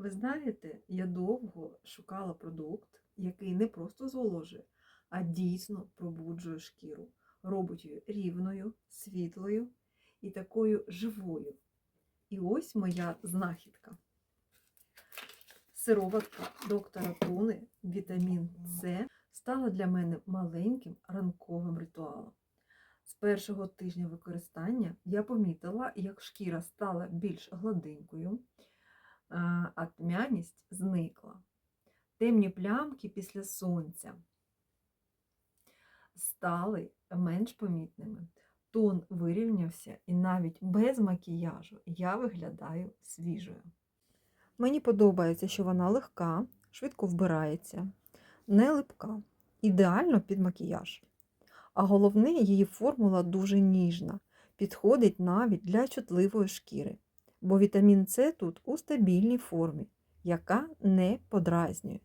Ви знаєте, я довго шукала продукт, який не просто зволожує, а дійсно пробуджує шкіру, робить її рівною, світлою і такою живою. І ось моя знахідка. Сироватка доктора Туни Вітамін С стала для мене маленьким ранковим ритуалом. З першого тижня використання я помітила, як шкіра стала більш гладенькою, а тьмяність зникла. Темні плямки після сонця стали менш помітними. Тон вирівнявся, і навіть без макіяжу я виглядаю свіжою. Мені подобається, що вона легка, швидко вбирається, не липка, ідеально під макіяж. А головне, її формула дуже ніжна, підходить навіть для чутливої шкіри, бо вітамін С тут у стабільній формі, яка не подразнює.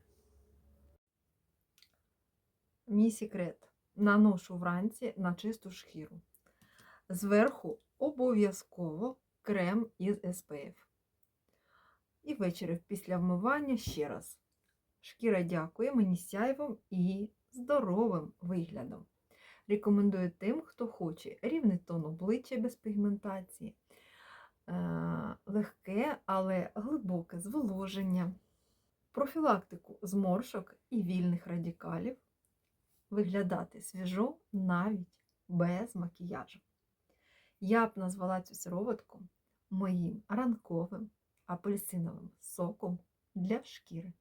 Мій секрет. Наношу вранці на чисту шкіру. Зверху обов'язково крем із SPF. І ввечері після вмивання ще раз. Шкіра дякує мені сяйвом і здоровим виглядом. Рекомендую тим, хто хоче рівний тон обличчя без пігментації, е, легке, але глибоке зволоження, профілактику зморшок і вільних радикалів, виглядати свіжо навіть без макіяжу. Я б назвала цю сироватку моїм ранковим апельсиновим соком для шкіри.